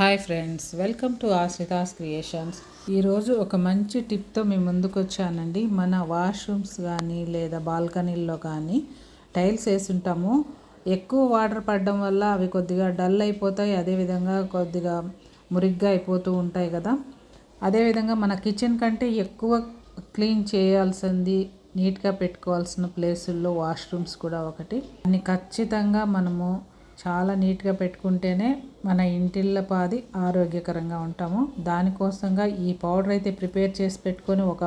Hi friends welcome to Ashritha's creations. ఈరోజు ఒక మంచి టిప్తో మీ ముందుకు వచ్చానండి మన వాష్రూమ్స్ కానీ లేదా బాల్కనీల్లో కానీ టైల్స్ వేసి ఉంటాము ఎక్కువ వాటర్ పడడం వల్ల అవి కొద్దిగా డల్ అయిపోతాయి. అదేవిధంగా కొద్దిగా మురిగ్గా అయిపోతూ ఉంటాయి కదా. అదేవిధంగా మన కిచెన్ కంటే ఎక్కువ క్లీన్ చేయాల్సింది నీట్గా పెట్టుకోవాల్సిన ప్లేసుల్లో వాష్రూమ్స్ కూడా ఒకటి. అన్ని ఖచ్చితంగా మనము చాలా నీట్గా పెట్టుకుంటేనే మన ఇంటిళ్ళ పాది ఆరోగ్యకరంగా ఉంటాము. దానికోసంగా ఈ పౌడర్ అయితే ప్రిపేర్ చేసి పెట్టుకొని ఒక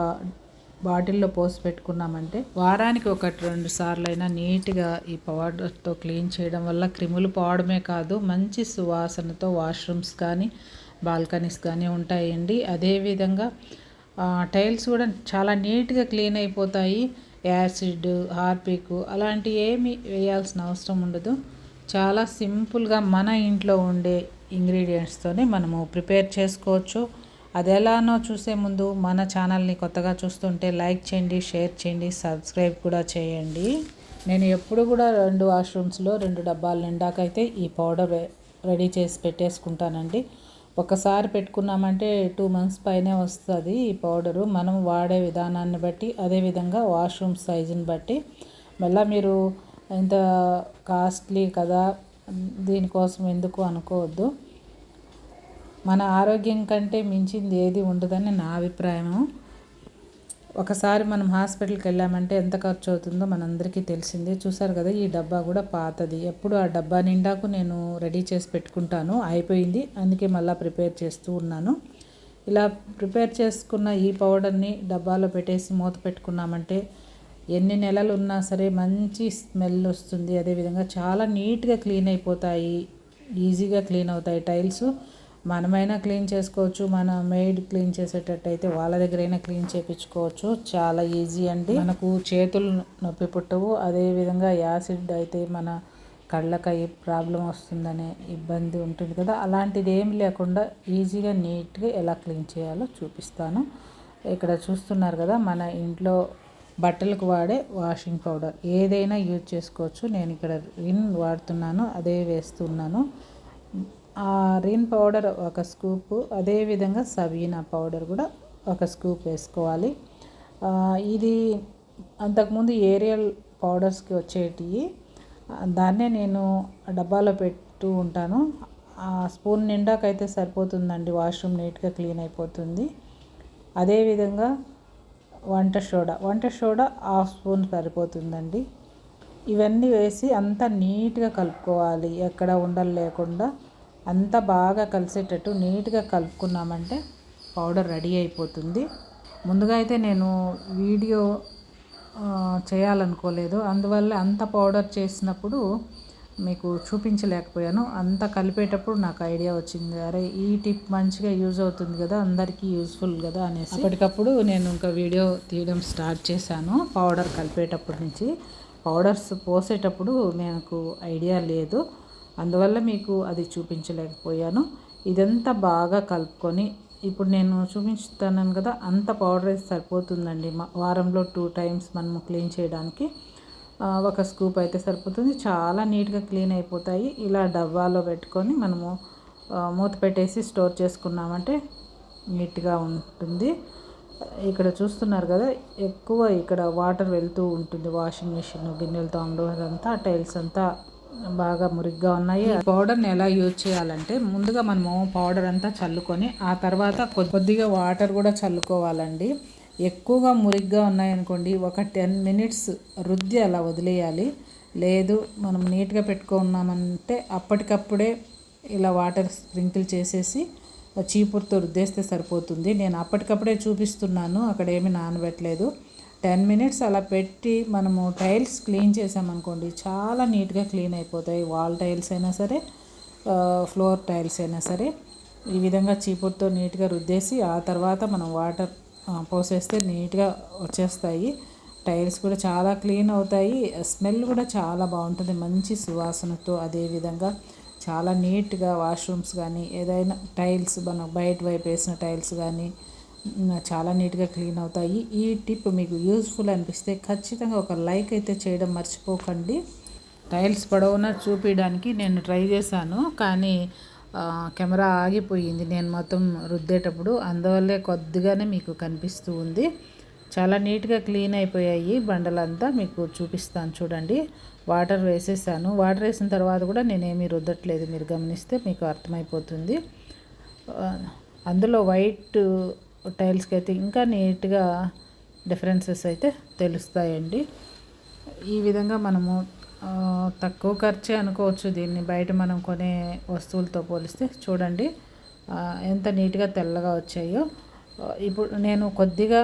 బాటిల్లో పోసి పెట్టుకున్నామంటే వారానికి ఒకటి రెండు సార్లు అయినా నీట్గా ఈ పౌడర్తో క్లీన్ చేయడం వల్ల క్రిములు పోవడమే కాదు మంచి సువాసనతో వాష్రూమ్స్ కానీ బాల్కనీస్ కానీ ఉంటాయండి. అదేవిధంగా టైల్స్ కూడా చాలా నీట్గా క్లీన్ అయిపోతాయి. యాసిడ్ హార్పిక్ అలాంటివి ఏమి వేయాల్సిన అవసరం ఉండదు. చాలా సింపుల్గా మన ఇంట్లో ఉండే ఇంగ్రీడియంట్స్తోనే మనము ప్రిపేర్ చేసుకోవచ్చు. అది ఎలానో చూసే ముందు మన ఛానల్ని కొత్తగా చూస్తుంటే లైక్ చేయండి షేర్ చేయండి సబ్స్క్రైబ్ కూడా చేయండి. నేను ఎప్పుడు కూడా రెండు వాష్రూమ్స్లో రెండు డబ్బాల నిండాకైతే ఈ పౌడర్ రెడీ చేసి పెట్టేసుకుంటానండి. ఒకసారి పెట్టుకున్నామంటే టూ మంత్స్ పైనే వస్తుంది ఈ పౌడరు. మనం వాడే విధానాన్ని బట్టి అదేవిధంగా వాష్రూమ్ సైజుని బట్టి. మళ్ళీ మీరు ఇంత కాస్ట్లీ కదా దీనికోసం ఎందుకు అనుకోవద్దు. మన ఆరోగ్యం కంటే మించింది ఏది ఉండదని నా అభిప్రాయము. ఒకసారి మనం హాస్పిటల్కి వెళ్ళామంటే ఎంత ఖర్చు అవుతుందో మనందరికీ తెలిసిందే. చూసారు కదా ఈ డబ్బా కూడా పాతది. ఎప్పుడు ఆ డబ్బా నిండాకు నేను రెడీ చేసి పెట్టుకుంటాను. అయిపోయింది. అందుకే మళ్ళీ ప్రిపేర్ చేస్తూ ఉన్నాను. ఇలా ప్రిపేర్ చేసుకున్న ఈ పౌడర్ని డబ్బాలో పెట్టేసి మూత పెట్టుకున్నామంటే ఎన్ని నెలలు ఉన్నా సరే మంచి స్మెల్ వస్తుంది. అదేవిధంగా చాలా నీట్గా క్లీన్ అయిపోతాయి. ఈజీగా క్లీన్ అవుతాయి. టైల్స్ మనమైనా క్లీన్ చేసుకోవచ్చు. మన మెయిడ్ క్లీన్ చేసేటట్టయితే వాళ్ళ దగ్గరైనా క్లీన్ చేయించుకోవచ్చు చాలా ఈజీ అండి. మనకు చేతులు నొప్పి పుట్టవు. అదేవిధంగా యాసిడ్ అయితే మన కళ్ళకి ప్రాబ్లం వస్తుందనే ఇబ్బంది ఉంటుంది కదా. అలాంటిది ఏం లేకుండా ఈజీగా నీట్గా ఎలా క్లీన్ చేయాలో చూపిస్తాను. ఇక్కడ చూస్తున్నారు కదా మన ఇంట్లో బట్టలకు వాడే వాషింగ్ పౌడర్. ఏదైనా యూజ్ చేసుకోవచ్చు. నేను ఇక్కడ రిన్ వాడుతున్నాను. అదే వేస్తున్నాను. ఆ రిన్ పౌడర్ ఒక స్కూప్. అదేవిధంగా సబీనా పౌడర్ కూడా ఒక స్కూప్ వేసుకోవాలి. ఇది అంతకుముందు ఏరియల్ పౌడర్స్కి వచ్చేటివి దాన్నే నేను డబ్బాలో పెట్టు ఉంటాను. ఆ స్పూన్ నిండాకైతే సరిపోతుందండి. వాష్రూమ్ నీట్గా క్లీన్ అయిపోతుంది. అదేవిధంగా వంట సోడా. వంట సోడా హాఫ్ స్పూన్ సరిపోతుందండి. ఇవన్నీ వేసి అంతా నీట్గా కలుపుకోవాలి. ఎక్కడ ఉండలు లేకుండా అంతా బాగా కలిసేటట్టు నీట్గా కలుపుకున్నామంటే పౌడర్ రెడీ అయిపోతుంది. ముందుగా అయితే నేను వీడియో చేయాలనుకోలేదు. అందువల్ల అంత పౌడర్ చేసినప్పుడు మీకు చూపించలేకపోయాను. అంతా కలిపేటప్పుడు నాకు ఐడియా వచ్చింది. అరే ఈ టిప్ మంచిగా యూజ్ అవుతుంది కదా అందరికీ యూస్ఫుల్ కదా అనేసి. అప్పటికప్పుడు నేను ఇంకా వీడియో తీయడం స్టార్ట్ చేశాను పౌడర్ కలిపేటప్పటి నుంచి. పౌడర్స్ పోసేటప్పుడు నాకు ఐడియా లేదు. అందువల్ల మీకు అది చూపించలేకపోయాను. ఇదంతా బాగా కలుపుకొని ఇప్పుడు నేను చూపించుతున్నాను కదా అంత పౌడర్ అయితే సరిపోతుందండి. వారంలో టూ టైమ్స్ మనము క్లీన్ చేయడానికి. ఒక స్కూప్ అయితే సరిపోతుంది. చాలా నీట్గా క్లీన్ అయిపోతాయి. ఇలా డబ్బాలో పెట్టుకొని మనము మూత పెట్టేసి స్టోర్ చేసుకున్నామంటే నీట్గా ఉంటుంది. ఇక్కడ చూస్తున్నారు కదా ఎక్కువ ఇక్కడ వాటర్ వెళ్తూ ఉంటుంది. వాషింగ్ మిషన్ గిన్నెలు తోమడం అదంతా టైల్స్ అంతా బాగా మురిగ్గా ఉన్నాయి. పౌడర్ని ఎలా యూజ్ చేయాలంటే ముందుగా మనము పౌడర్ అంతా చల్లుకొని ఆ తర్వాత కొద్దిగా వాటర్ కూడా చల్లుకోవాలండి. ఎక్కువగా మురిగ్గా ఉన్నాయనుకోండి ఒక టెన్ మినిట్స్ రుద్ది అలా వదిలేయాలి. లేదు మనం నీట్గా పెట్టుకున్నామంటే అప్పటికప్పుడే ఇలా వాటర్ స్ప్రింకిల్ చేసేసి చీపురుతో రుద్దేస్తే సరిపోతుంది. నేను అప్పటికప్పుడే చూపిస్తున్నాను అక్కడ ఏమి నానబెట్టలేదు. టెన్ మినిట్స్ అలా పెట్టి మనము టైల్స్ క్లీన్ చేసామనుకోండి చాలా నీట్గా క్లీన్ అయిపోతాయి. వాల్ టైల్స్ అయినా సరే ఫ్లోర్ టైల్స్ అయినా సరే. ఈ విధంగా చీపురుతో నీట్గా రుద్దేసి ఆ తర్వాత మనం వాటర్ పోసేస్తే నీట్గా వచ్చేస్తాయి. టైల్స్ కూడా చాలా క్లీన్ అవుతాయి. స్మెల్ కూడా చాలా బాగుంటుంది. మంచి సువాసనతో అదేవిధంగా చాలా నీట్గా వాష్రూమ్స్ కానీ ఏదైనా టైల్స్ మనం బయట వైపు వేసిన టైల్స్ కానీ చాలా నీట్గా క్లీన్ అవుతాయి. ఈ టిప్ మీకు యూస్ఫుల్ అనిపిస్తే ఖచ్చితంగా ఒక లైక్ అయితే చేయడం మర్చిపోకండి. టైల్స్ పొడవునా చూపించడానికి నేను ట్రై చేశాను. కానీ కెమెరా ఆగిపోయింది. నేను మొత్తం రుద్దేటప్పుడు అందువల్లే కొద్దిగానే మీకు కనిపిస్తూ ఉంది. చాలా నీట్గా క్లీన్ అయిపోయాయి బండలంతా. మీకు చూపిస్తాను చూడండి. వాటర్ వేసేసాను. వాటర్ వేసిన తర్వాత కూడా నేనేమీ రుద్దట్లేదు. మీరు గమనిస్తే మీకు అర్థమైపోతుంది. అందులో వైట్ టైల్స్కి అయితే ఇంకా నీట్గా డిఫరెన్సెస్ అయితే తెలుస్తాయండి. ఈ విధంగా మనము తక్కువ ఖర్చే అనుకోవచ్చు దీన్ని. బయట మనం కొనే వస్తువులతో పోలిస్తే చూడండి. ఎంత నీట్గా తెల్లగా వచ్చాయో. ఇప్పుడు నేను కొద్దిగా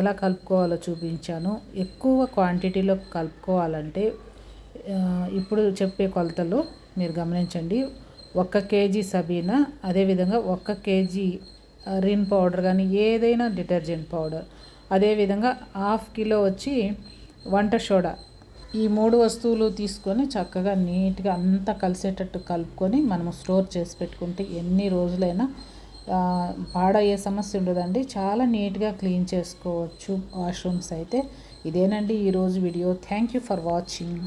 ఎలా కలుపుకోవాలో చూపించాను. ఎక్కువ క్వాంటిటీలో కలుపుకోవాలంటే ఇప్పుడు చెప్పే కొలతలు మీరు గమనించండి. ఒక్క కేజీ సబీనా అదేవిధంగా ఒక్క కేజీ రిన్ పౌడర్ కానీ ఏదైనా డిటర్జెంట్ పౌడర్. అదేవిధంగా హాఫ్ కిలో వచ్చి వంట సోడా. ఈ మూడు వస్తువులు తీసుకొని చక్కగా నీట్గా అంతా కలిసేటట్టు కలుపుకొని మనము స్టోర్ చేసి పెట్టుకుంటే ఎన్ని రోజులైనా పాడయ్యే సమస్య ఉండదండి. చాలా నీట్గా క్లీన్ చేసుకోవచ్చు వాష్రూమ్స్ అయితే. ఇదేనండి ఈరోజు video. Thank you for watching.